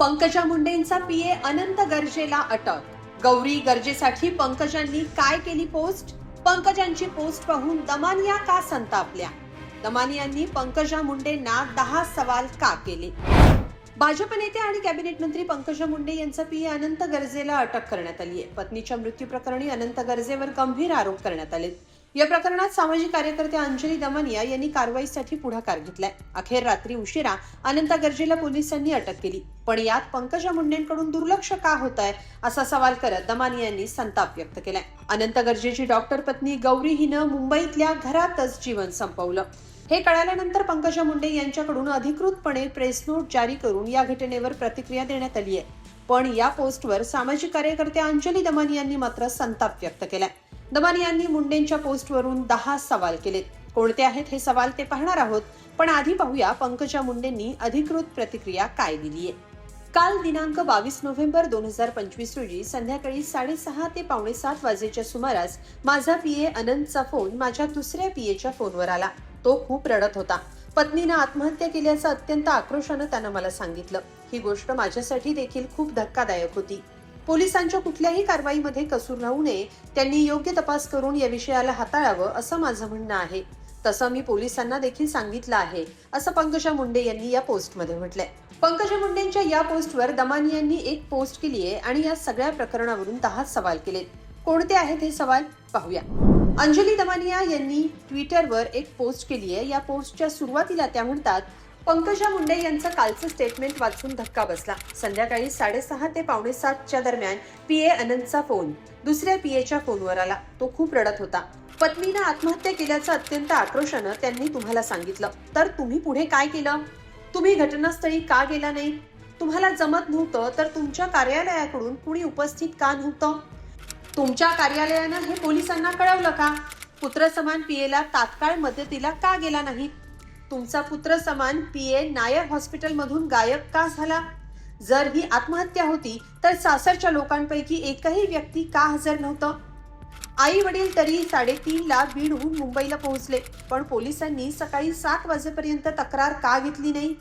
पंकजा मुंडेंचा पीए अनंत गरजेला अटक. गौरी गरजेसाठी पंकजांनी काय केली पोस्ट? पंकजांची पोस्ट पाहून दमानिया का संतापल्या? दमानियांनी पंकजा मुंडेंना दहा सवाल का केले? भाजप नेते आणि कॅबिनेट मंत्री पंकजा मुंडे यांचा पीए अनंत गरजेला अटक करण्यात आली आहे पत्नीच्या मृत्यू प्रकरणी अनंत गरजेवर गंभीर आरोप करण्यात आले या प्रकरणात सामाजिक कार्यकर्ते अंजली दमानिया यांनी कारवाईसाठी पुढाकार घेतलाय. अखेर रात्री उशिरा अनंत गर्जेला पोलिसांनी अटक केली. पण यात पंकजा मुंडेंकडून दुर्लक्ष का होत आहे असा सवाल करत दमानिया यांनी संताप व्यक्त केलाय. अनंत गर्जेची डॉक्टर पत्नी गौरी हिनं मुंबईतल्या घरातच जीवन संपवलं. हे कळाल्यानंतर पंकजा मुंडे यांच्याकडून अधिकृतपणे प्रेस नोट जारी करून या घटनेवर प्रतिक्रिया देण्यात आली आहे पण या पोस्टवर सामाजिक कार्यकर्त्या अंजली दमानी यांनी मात्र संताप व्यक्त केलाय. दमानी यांनी मुंडेंच्या पोस्टवरून दहा सवाल केलेत. कोणते आहेत हे सवाल ते पाहणार आहोत पण आधी पाहूया पंकजा मुंडेंनी अधिकृत प्रतिक्रिया काय दिली आहे. काल दिनांक बावीस नोव्हेंबर दोन हजार पंचवीस रोजी संध्याकाळी साडेसहा ते पावणे सात वाजेच्या सुमारास माझा पीए अनंतचा फोन माझ्या दुसऱ्या पीएच्या फोनवर आला. तो खूप रडत होता. पत्नीनं आत्महत्या केल्याचं अत्यंत आक्रोशानं त्यानं मला सांगितलं. ही गोष्ट माझ्यासाठी देखील खूप धक्कादायक होती. पोलिसांच्या कुठल्याही कारवाईमध्ये कसूर राहू नये. त्यांनी योग्य तपास करून या विषयाला हाताळावं असं माझं म्हणणं आहे. तसं मी पोलिसांना देखील सांगितलं आहे असं पंकजा मुंडे यांनी या पोस्टमध्ये म्हटलंय. पंकजा मुंडेंच्या या पोस्टवर दमानी यांनी एक पोस्ट केली आहे आणि या सगळ्या प्रकरणावरून दहा सवाल केलेत. कोणते आहेत हे सवाल? पाहूया. अंजली दमानिया यांनी ट्विटरवर एक पोस्ट केली आहे. या पोस्टच्या सुरुवातीला त्या म्हणतात पंकजा मुंडे यांचं कालचं स्टेटमेंट वाचून धक्का बसला. संध्याकाळी साडेसहा ते पावणे सातच्या दरम्यान पीए अनंतचा फोन. दुसऱ्या पीएच्या फोनवर आला. तो खूप रडत होता. पत्नीनं आत्महत्या केल्याचं अत्यंत आक्रोशानं त्यांनी तुम्हाला सांगितलं. तर तुम्ही पुढे काय केलं? तुम्ही घटनास्थळी का गेला नाही? तुम्हाला जमत नव्हतं तर तुमच्या कार्यालयाकडून कुणी उपस्थित का नव्हतं? तुमच्या कार्यालयानं हे पोलिसांना कळवलं का? पुत्रसमान पीएला तात्काळ मदतीला का गेला नाही? तुमचा पुत्र समान ए नायर हॉस्पिटलमधून गायब का झाला? जर ही आत्महत्या होती तर सासरच्या लोकांपैकी एकही व्यक्ती का हजर नव्हतं? आई वडील तरी साडेतीनला बीडहून मुंबईला पोहोचले पण पोलिसांनी सकाळी सात वाजेपर्यंत तक्रार का घेतली नाही?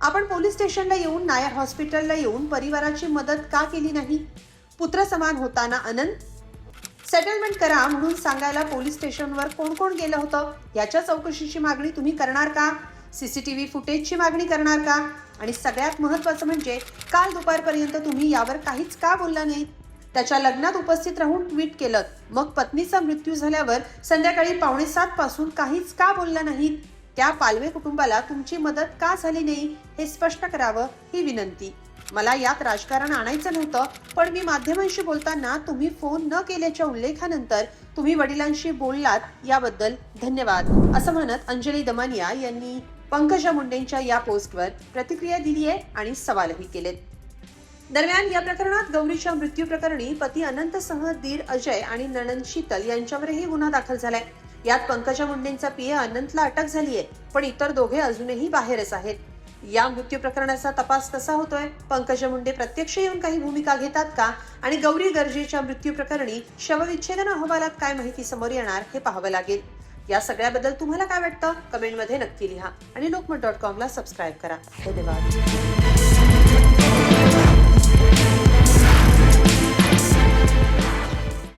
आपण पोलीस स्टेशनला येऊन नायर हॉस्पिटलला येऊन परिवाराची मदत का केली नाही? पुत्र समान होताना अनंत सेटलमेंट करा म्हणून सांगायला पोलीस स्टेशनवर कोण कोण गेलं होतं? याच्या चौकशीची मागणी तुम्ही करणार का? सीसीटीव्ही फुटेजची मागणी करणार का? आणि सगळ्यात महत्वाचं म्हणजे काल दुपारपर्यंत तुम्ही यावर काहीच का बोलला नाही? त्याच्या लग्नात उपस्थित राहून ट्विट केलं. मग पत्नीचा मृत्यू झाल्यावर संध्याकाळी पावणे सात पासून काहीच का बोलला नाहीत त्या पालवे कुटुंबाला तुमची मदत का झाली नाही? हे स्पष्ट करावं ही विनंती. मला यात राजकारण आणायचं नव्हतं पण मी माध्यमांशी बोलताना तुम्ही फोन न केल्याच्या उल्लेखानंतर तुम्ही वडिलांशी बोललात याबद्दल धन्यवाद. असं म्हणत अंजली दमानिया यांनी पंकजा मुंडेंच्या या पोस्टवर प्रतिक्रिया दिली आहे आणि सवालही केलेत. दरम्यान या प्रकरणात गौरीच्या मृत्यू प्रकरणी पती अनंतसह दीर अजय आणि ननंद शीतल यांच्यावरही गुन्हा दाखल झालाय. यात पंकजा मुंडेंचा पीए अनंतला अटक झाली आहे पण इतर दोघे अजूनही बाहेरच आहेत. या मृत्यू प्रकरणाचा तपास कसा होतोय. पंकज मुंडे प्रत्यक्ष येऊन काही भूमिका घेतात का? आणि गौरी गरजेच्या मृत्यू प्रकरणी शवविच्छेदन अहवालात काय माहिती समोर येणार हे पाहावं लागेल. या सगळ्याबद्दल तुम्हाला काय वाटतं? कमेंटमध्ये नक्की लिहा. आणि लोकमत डॉट कॉमला सबस्क्राईब करा. धन्यवाद.